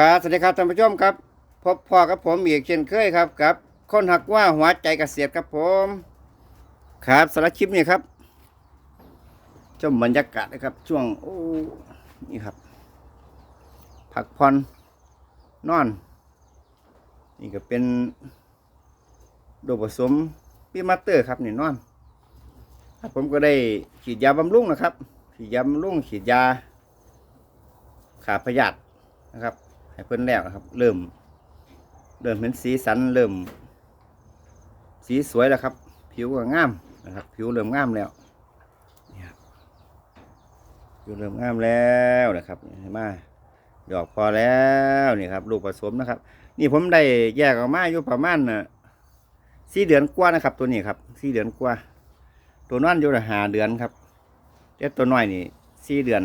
ครับสวัสดีครับท่านผู้ชมครับ พบพ่อกับผมอีกเช่นเคยครับกับ คนหักว่าหัวใจกระเกษตรครับผม ครับสำหรับคลิปนี้ครับชมบรรยากาศนะครับ ช่วงโอ้นี่ครับ ผักพรนอน นี่ก็เป็นโดผสมปีมาเตอร์ครับนี่นอนผมก็ได้ฉีดยาบำรุงนะครับ ฉีดยาบำรุงฉีดยาขาพยาธินะครับ ให้เพิ่นแล้วครับ เริ่ม เริ่มเห็นสีสันเริ่ม สีสวยแล้วครับ ผิวก็งามนะครับ ผิวเริ่มงามแล้วนี่ครับผิวเริ่มงามแล้วนะครับเห็นไหมดอกพอแล้วนี่ครับลูกผสมนะครับ นี่ผมได้แยกออกมาอยู่ประมาณน่ะสี่เดือนกว่านะครับ ตัวนี้ครับสี่เดือนกว่า ตัวนั้นอยู่หาเดือนครับแต่ตัวน้อยนี่สี่เดือน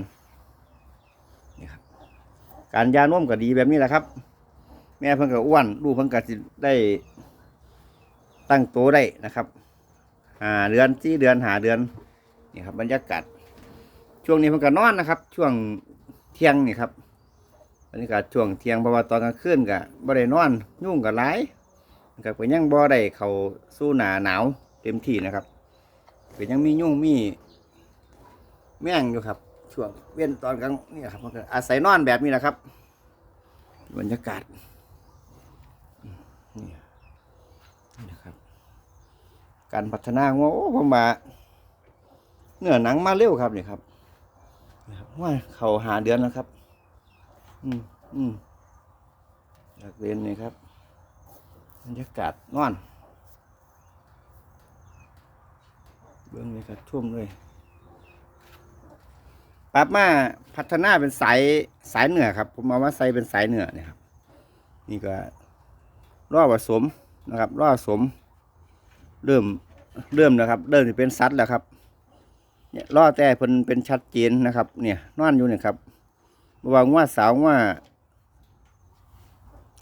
การยานุ่มก็ดีแบบนี้แหละครับ แม่เพิ่งก็อ้วนลูกเพิ่งก็สิได้ตั้งโตได้นะครับหาเดือนสี่เดือนหาเดือนนี่ครับบรรยากาศช่วงนี้เพิ่งก็นอนนะครับ ช่วงเที่ยงนี่ครับบรรยากาศช่วงเที่ยงเพราะว่าตอนกลางคืนก็บ่ได้นอนยุ่งกับหลายนะครับก็ยังบ่ได้เขาสู้หนาหนาวเต็มที่นะครับก็ยังมียุ่งมีแม่งอยู่ครับ ช่วงเว้นตอนกลางนี่ครับมันก็อาศัยนอนแบบนี้แหละครับ บรรยากาศนี่นะครับ การพัฒนาของโอ้ผมมาเนื้อหนังมาเร็วครับนี่ครับนี่ครับว่าเขาหาเดือนแล้วครับ อืมอืมอยากเรียนนี่ครับบรรยากาศนอน เบื้องนี้ก็ท่วมเลย ปรับมาพัฒนาเป็นสายสายเหนือครับ ผมเอามาใส่เป็นสายเหนือเนี่ยครับ นี่ก็รอบผสมนะครับรอบผสม เริ่มเริ่มนะครับ เริ่มจะเป็นสัตว์แล้วครับเนี่ยล่อแต่เพิ่นเป็นชัดเจนนะครับ เนี่ยนอนอยู่เนี่ยครับระว่างว่าสาวว่า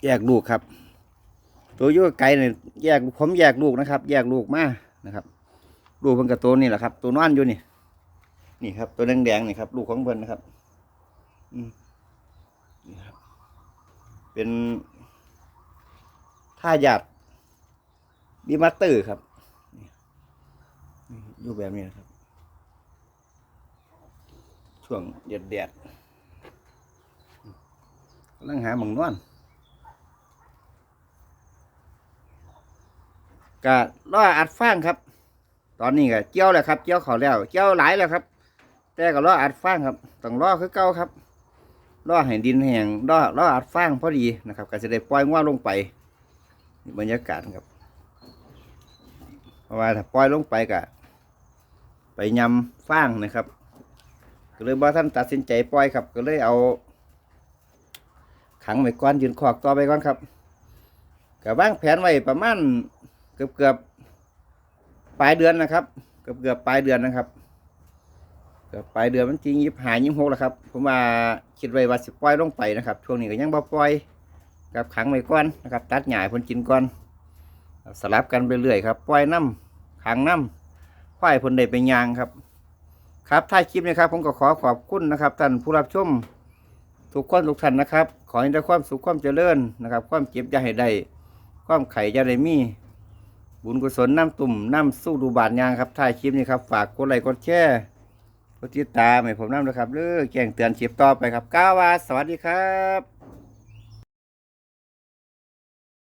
แยกลูกครับ ตัวยุ่ไกลเนี่ยแยกผมแยกลูกนะครับ แยกลูกมานะครับ ลูกมันกับตัวนี่แหละครับ ตัวนอนอยู่นี่ นี่ครับ ตัวแดงๆนี่ครับ ลูกของเพิ่นนะครับอืมนี่ครับ เป็นท่ายาดบีมาสเตอร์ครับอยู่แบบนี้นะครับ ช่วงเด็ดเด็ดกำลังหาหมองนอนก็ล่ออัดฟางครับ ตอนนี้ก็เจียวแล้วครับ เจียวเขาแล้ว เจียวหลายแล้วครับ แต่ก็ล่ออัดฟางครับต้องล่อคือเก่าครับล่อให้ดินแห้งล่อล่ออัดฟางพอดีนะครับ ก็จะได้ปล่อยง้อลงไปบรรยากาศครับเพราะว่าถ้าปล่อยลงไปก็ไปยำฟางนะครับ ก็เลยบ่ท่านตัดสินใจปล่อยครับ ก็เลยเอา ขังไว้ก่อนยืนขอกต่อไปก่อนครับก็วางแผนไว้ประมาณเกือบเกือบปลายเดือนนะครับ เกือบเกือบปลายเดือนนะครับ กือบปลายเดือนมันจริงยิบหายยิบหกแล้วครับ ผมว่าคิดไว้ว่าสิปล่อยลงไปนะครับ ช่วงนี้ก็ยังบ่ปล่อยกับขังไว้ก่อนนะครับ ตัดหญ้าให้เพ่นกินก่อนสลับกันไปเรื่อยครับปล่อยน้ำขังน้ำควายเพ่นได้ไปยางครับ ครับท้ายคลิปนี้ครับ ผมก็ขอขอบคุณนะครับท่านผู้รับชมทุกคนทุกท่านนะครับ ขอให้ได้ความสุขความเจริญนะครับ ความเจ็บอย่าให้ได้ความไข่อย่าได้มีบุญกุศลน้ำตุ่มน้ำสู้ดูบาดยางครับท้ายคลิปนี้ครับฝากกดไลค์กดแชร์ กดติดตามให้ผมน้ำนะครับเลือแจ้งเตือนคลิปต่อไปครับก้าวาสวัสดีครับ